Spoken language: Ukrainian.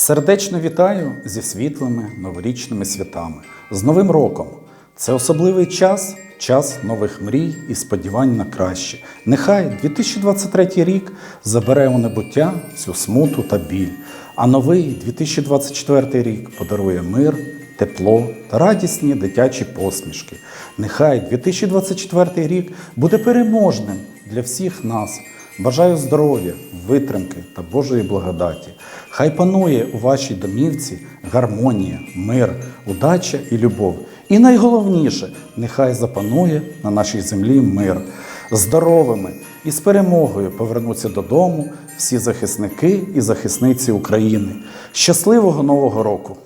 Сердечно вітаю зі світлими новорічними святами, з Новим роком. Це особливий час, час нових мрій і сподівань на краще. Нехай 2023 рік забере у небуття всю смуту та біль, а новий 2024 рік подарує мир, тепло та радісні дитячі посмішки. Нехай 2024 рік буде переможним для всіх нас. Бажаю здоров'я, витримки та Божої благодаті. Хай панує у вашій домівці гармонія, мир, удача і любов. І найголовніше, нехай запанує на нашій землі мир. Здоровими і з перемогою повернуться додому всі захисники і захисниці України. Щасливого Нового року!